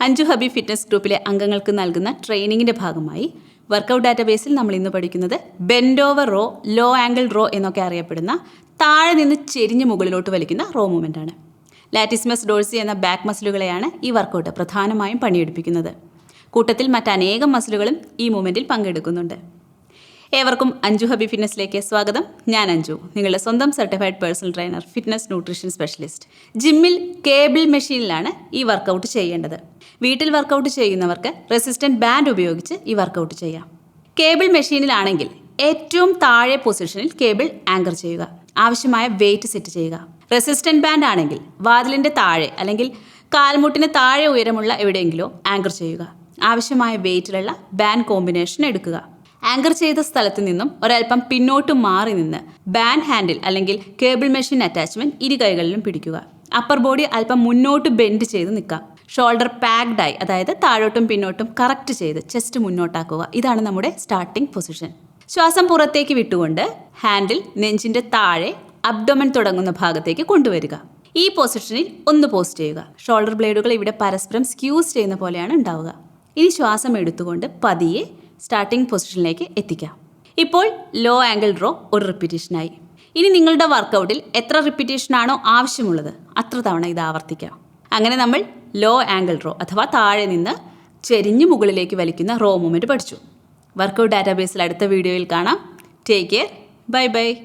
അഞ്ചു Hampi fitness ഗ്രൂപ്പിലെ അംഗങ്ങൾക്ക് നൽകുന്ന ട്രെയിനിങ്ങിന്റെ ഭാഗമായി വർക്കൗട്ട് ഡാറ്റാബേസിൽ നമ്മൾ ഇന്ന് പഠിക്കുന്നത് bent over row low angle row എന്നൊക്കെ അറിയപ്പെടുന്ന താഴെ നിന്ന് ചെരിഞ്ഞ് മുകളിലോട്ട് വലിക്കുന്ന റോ മൂവ്മെന്റ് ആണ് ലാറ്റിസ്മസ് ഡോഴ്സി എന്ന ബാക്ക് മസിലുകളെയാണ് ഈ വർക്കൗട്ട് പ്രധാനമായും പണിയെടുപ്പിക്കുന്നത്. കൂട്ടത്തിൽ മറ്റനേകം മസിലുകളും ഈ മൂവ്മെന്റിൽ പങ്കെടുക്കുന്നുണ്ട്. ഏവർക്കും അഞ്ജു ഹബി ഫിറ്റ്നസ്സിലേക്ക് സ്വാഗതം. ഞാൻ അഞ്ജു നിങ്ങളുടെ സ്വന്തം certified personal trainer fitness nutrition specialist. ജിമ്മിൽ കേബിൾ മെഷീനിലാണ് ഈ വർക്കൗട്ട് ചെയ്യേണ്ടത്. വീട്ടിൽ വർക്കൗട്ട് ചെയ്യുന്നവർക്ക് റെസിസ്റ്റന്റ് ബാൻഡ് ഉപയോഗിച്ച് ഈ വർക്കൗട്ട് ചെയ്യാം. കേബിൾ മെഷീനിലാണെങ്കിൽ ഏറ്റവും താഴെ പൊസിഷനിൽ കേബിൾ ആങ്കർ ചെയ്യുക. ആവശ്യമായ വെയിറ്റ് സെറ്റ് ചെയ്യുക. റെസിസ്റ്റന്റ് ബാൻഡ് ആണെങ്കിൽ വാതിലിന്റെ താഴെ അല്ലെങ്കിൽ കാൽമുട്ടിന് താഴെ ഉയരമുള്ള എവിടെയെങ്കിലും ആങ്കർ ചെയ്യുക. ആവശ്യമായ വെയിറ്റിലുള്ള ബാൻഡ് കോമ്പിനേഷൻ എടുക്കുക. ആങ്കർ ചെയ്ത സ്ഥലത്ത് നിന്നും ഒരൽപ്പം പിന്നോട്ട് മാറി നിന്ന് ബാൻഡ് ഹാൻഡിൽ അല്ലെങ്കിൽ കേബിൾ മെഷീൻ അറ്റാച്ച്മെന്റ് ഇരു കൈകളിലും പിടിക്കുക. അപ്പർ ബോഡി അല്പം മുന്നോട്ട് ബെൻഡ് ചെയ്ത് നിൽക്കാം ഷോൾഡർ പാക്ഡായി അതായത് താഴോട്ടും പിന്നോട്ടും കറക്റ്റ് ചെയ്ത് ചെസ്റ്റ് മുന്നോട്ടാക്കുക. ഇതാണ് നമ്മുടെ സ്റ്റാർട്ടിംഗ് പൊസിഷൻ ശ്വാസം പുറത്തേക്ക് വിട്ടുകൊണ്ട് ഹാൻഡിൽ നെഞ്ചിന്റെ താഴെ അബ്ഡോമൻ തുടങ്ങുന്ന ഭാഗത്തേക്ക് കൊണ്ടുവരിക. ഈ പൊസിഷനിൽ ഒന്ന് പോസ്റ്റ് ചെയ്യുക. ഷോൾഡർ ബ്ലേഡുകൾ ഇവിടെ പരസ്പരം സ്ക്യൂസ് ചെയ്യുന്ന പോലെയാണ് ഉണ്ടാവുക. ഇനി ശ്വാസം എടുത്തുകൊണ്ട് പതിയെ സ്റ്റാർട്ടിംഗ് പൊസിഷനിലേക്ക് എത്തിക്കാം. ഇപ്പോൾ ലോ ആംഗിൾ ഡ്രോ ഒരു റിപ്പീറ്റേഷനായി ഇനി നിങ്ങളുടെ വർക്കൗട്ടിൽ എത്ര റിപ്പീറ്റേഷനാണോ ആവശ്യമുള്ളത് അത്ര തവണ ഇത് ആവർത്തിക്കാം. അങ്ങനെ നമ്മൾ ലോ ആംഗിൾ റോ അഥവാ താഴെ നിന്ന് ചെരിഞ്ഞ് മുകളിലേക്ക് വലിക്കുന്ന റോ മൂവ്മെന്റ് പഠിച്ചു. വർക്കൗട്ട് ഡാറ്റാബേസിൽ അടുത്ത വീഡിയോയിൽ കാണാം. Take care bye bye